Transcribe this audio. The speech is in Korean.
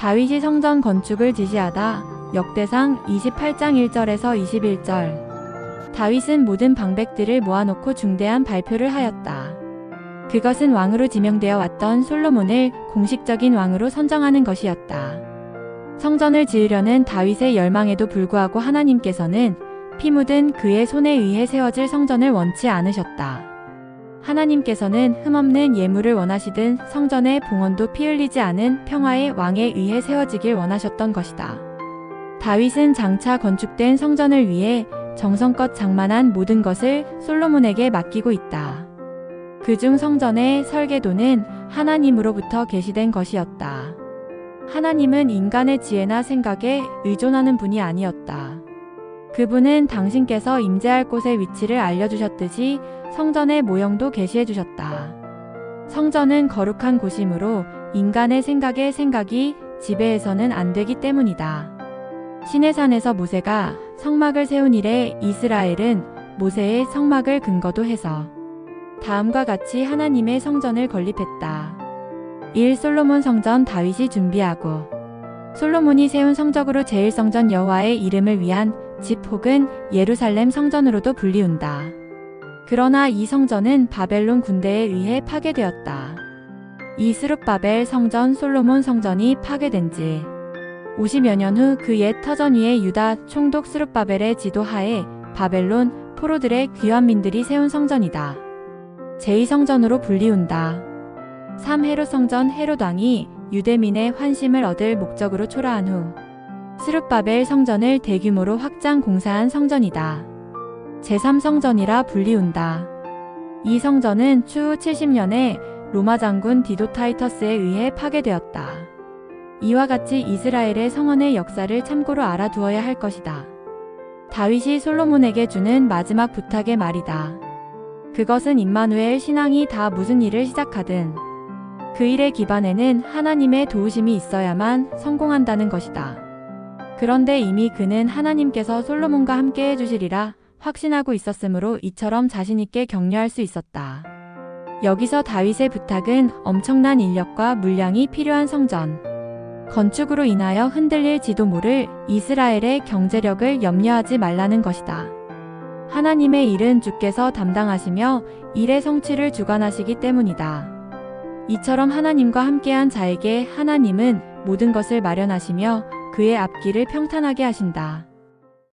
다윗이 성전 건축을 지시하다 역대상 28장 1절에서 21절. 다윗은 모든 방백들을 모아놓고 중대한 발표를 하였다. 그것은 왕으로 지명되어 왔던 솔로몬을 공식적인 왕으로 선정하는 것이었다. 성전을 지으려는 다윗의 열망에도 불구하고 하나님께서는 피 묻은 그의 손에 의해 세워질 성전을 원치 않으셨다. 하나님께서는 흠없는 예물을 원하시든 성전의 봉헌도 피 흘리지 않은 평화의 왕에 의해 세워지길 원하셨던 것이다. 다윗은 장차 건축된 성전을 위해 정성껏 장만한 모든 것을 솔로몬에게 맡기고 있다. 그중 성전의 설계도는 하나님으로부터 계시된 것이었다. 하나님은 인간의 지혜나 생각에 의존하는 분이 아니었다. 그분은 당신께서 임재할 곳의 위치를 알려주셨듯이 성전의 모형도 게시해 주셨다. 성전은 거룩한 곳이므로 인간의 생각에 생각이 지배해서는 안 되기 때문이다. 시내산에서 모세가 성막을 세운 이래 이스라엘은 모세의 성막을 근거도 해서 다음과 같이 하나님의 성전을 건립했다. 1. 솔로몬 성전 다윗이 준비하고 솔로몬이 세운 성적으로 제1성전 여호와의 이름을 위한 집 혹은 예루살렘 성전으로도 불리운다. 그러나 이 성전은 바벨론 군대에 의해 파괴되었다. 이 스룹바벨 성전 솔로몬 성전이 파괴된 지 50여 년 후 그 옛 터전 위에 유다 총독 스룹바벨의 지도하에 바벨론 포로들의 귀환민들이 세운 성전이다. 제2성전으로 불리운다. 3. 헤롯 성전 헤롯 왕이 유대민의 환심을 얻을 목적으로 초라한 후 스룹바벨 성전을 대규모로 확장 공사한 성전이다. 제3성전이라 불리운다. 이 성전은 추후 70년에 로마 장군 디도 타이터스에 의해 파괴되었다. 이와 같이 이스라엘의 성원의 역사를 참고로 알아두어야 할 것이다. 다윗이 솔로몬에게 주는 마지막 부탁의 말이다. 그것은 임마누엘 신앙이 다 무슨 일을 시작하든 그 일의 기반에는 하나님의 도우심이 있어야만 성공한다는 것이다. 그런데 이미 그는 하나님께서 솔로몬과 함께 해주시리라 확신하고 있었으므로 이처럼 자신있게 격려할 수 있었다. 여기서 다윗의 부탁은 엄청난 인력과 물량이 필요한 성전. 건축으로 인하여 흔들릴 지도 모를 이스라엘의 경제력을 염려하지 말라는 것이다. 하나님의 일은 주께서 담당하시며 일의 성취를 주관하시기 때문이다. 이처럼 하나님과 함께한 자에게 하나님은 모든 것을 마련하시며 그의 앞길을 평탄하게 하신다.